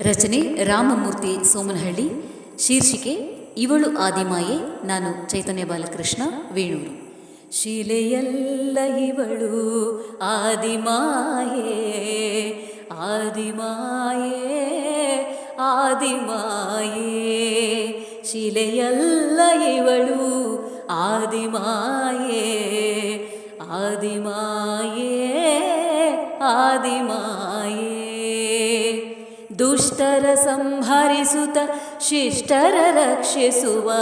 ರಚನೆ ರಾಮಮೂರ್ತಿ ಸೋಮನಹಳ್ಳಿ, ಶೀರ್ಷಿಕೆ ಇವಳು ಆದಿಮಾಯೆ, ನಾನು ಚೈತನ್ಯ ಬಾಲಕೃಷ್ಣ, ವೇಣೂರು. ಶಿಲೆಯಲ್ಲ ಇವಳು ಆದಿಮಾಯೆ ಆದಿಮಾಯೆ ಆದಿಮಾಯೆ. ಶಿಲೆಯಲ್ಲ ಇವಳು ಆದಿಮಾಯೆ ಆದಿಮಾಯೆ ಆದಿಮಾಯೆ. ದುಷ್ಟರ ಸಂಹರಿಸುತ್ತ ಶಿಷ್ಟರ ರಕ್ಷಿಸುವ,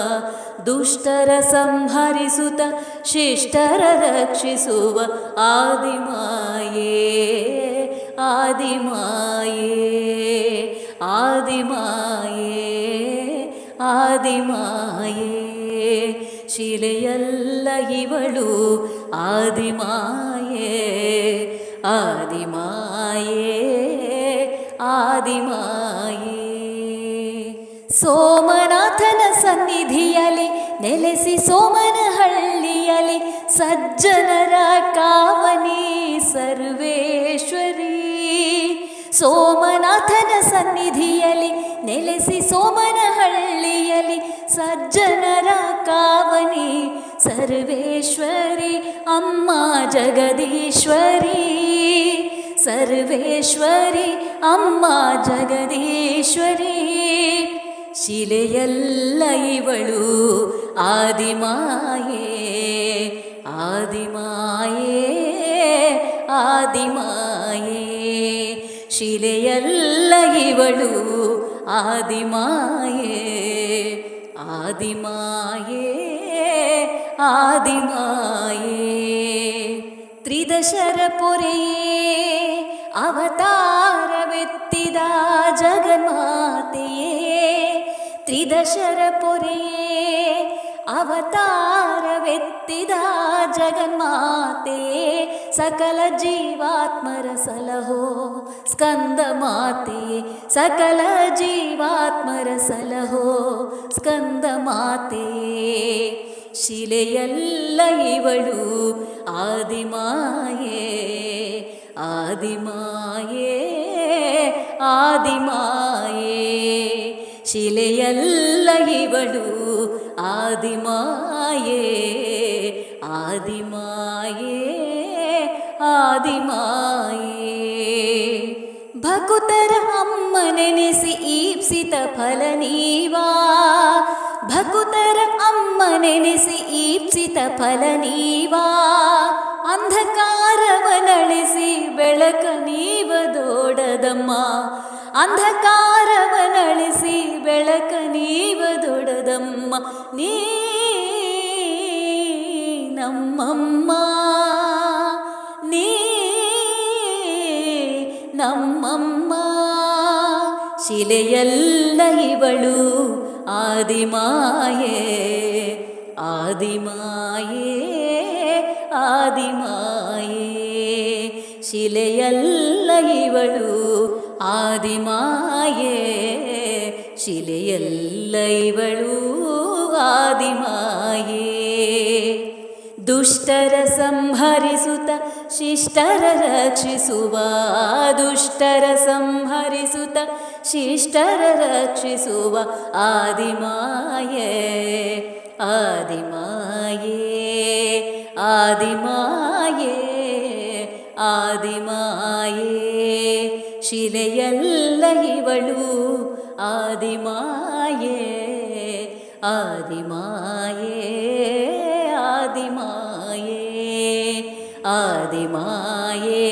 ದುಷ್ಟರ ಸಂಹರಿಸುತ್ತ ಶಿಷ್ಟರ ರಕ್ಷಿಸುವ ಆದಿಮಾಯೇ ಆದಿಮಾಯೇ ಆದಿಮಾಯೇ ಆದಿಮಾಯೇ. ಶಿಲೆಯಲ್ಲ ಇವಳು ಆದಿಮಾಯೇ ಆದಿಮಾಯೇ. ಆದಿಮಾಯೇ. ಸೋಮನಾಥನ ಸನ್ನಿಧಿಯಲ್ಲಿ ನೆಲೆಸಿ ಸೋಮನಹಳ್ಳಿಯಲ್ಲಿ ಸಜ್ಜನರ ಕಾವನಿ ಸರ್ವೇಶ್ವರಿ. ಸೋಮನಾಥನ ಸನ್ನಿಧಿಯಲ್ಲಿ ನೆಲೆಸಿ ಸೋಮನಹಳ್ಳಿಯಲ್ಲಿ ಸಜ್ಜನರ ಕಾವನಿ ಸರ್ವೇಶ್ವರಿ. ಅಮ್ಮ ಜಗದೀಶ್ವರಿ. ಸರ್ವೇಶ್ವರಿ ಅಮ್ಮ ಜಗದೀಶ್ವರಿ ಶಿಲೆಯಲ್ಲ ಇವಳು ಆದಿಮಾಯೇ ಆದಿಮಾಯೇ ಆದಿಮಾಯೇ ಶಿಲೆಯಲ್ಲ ಇವಳು ಆದಿಮಾಯೇ ಆದಿಮಾಯೇ ಆದಿಮಾಯೇ ತ್ರಿದಶರ ಪೊರೆಯೇ ಅವತಾರವೆತ್ತಿದ ಜಗನ್ಮಾತೆಯೇ. ತ್ರಿದಶರ ಪೊರೆಯೇ ಅವತಾರವೆತ್ತಿದ ಜಗನ್ಮಾತೆಯೇ. ಸಕಲ ಜೀವಾತ್ಮರ ಸಲಹೋ, ಸ್ಕಂದ ಮಾತೆಯೇ. ಸಕಲ ಜೀವಾತ್ಮರ ಸಲಹೋ, ಸ್ಕಂದ ಮಾತೆಯೇ. ಶಿಲೆಯಲ್ಲ ಇವಳು ಆದಿಮಾಯೇ ಆದಿಮಾಯೇ ಆದಿಮಾಯೇ ಶಿಲೆಯಲ್ಲ ಇವಳು ಆದಿಮಾಯೇ ಆದಿಮಾಯೇ ಆದಿಮಾಯೇ ಭಕುತರ ಅಮ್ಮನೆನೆಸಿ ಈಪ್ಸಿತ ಫಲ ನೀವಾ ಭಕುತರ ಅಮ್ಮನೆನೆಸಿ ಈಪ್ಸಿತ ಫಲ ನೀವಾ? ಅಂಧಕಾರವನಳಿಸಿ ಬೆಳಕ ನೀವ ದೊಡದಮ್ಮ? ಅಂಧಕಾರವನಳಿಸಿ ಬೆಳಕ ನೀವ ದೊಡದಮ್ಮ? ನೀ ನಮ್ಮಮ್ಮ. ನೀ ನಮ್ಮಮ್ಮ. ಶಿಲೆಯಲ್ಲ ಇವಳು ಆದಿಮಾಯೇ ಆದಿಮಾಯೇ ಆದಿಮಾಯೇ ಶಿಲೆಯಲ್ಲ ಇವಳು ಆದಿಮಾಯೇ ಶಿಲೆಯಲ್ಲ ಇವಳು ಆದಿಮಾಯೇ ದುಷ್ಟರ ಸಂಹರಿಸುತ್ತ ಶಿಷ್ಟರ ರಕ್ಷಿಸುವ, ದುಷ್ಟರ ಸಂಹರಿಸುತ್ತ ಶಿಷ್ಟರ ರಕ್ಷಿಸುವ ಆದಿಮಾಯೇ ಆದಿಮಾಯೇ ಆದಿಮಾಯೇ ಆದಿಮಾಯೇ. ಶಿಲೆಯಲ್ಲ ಇವಳು ಆದಿಮಾಯೇ ಆದಿಮಾಯೇ. ஆதிமாயே.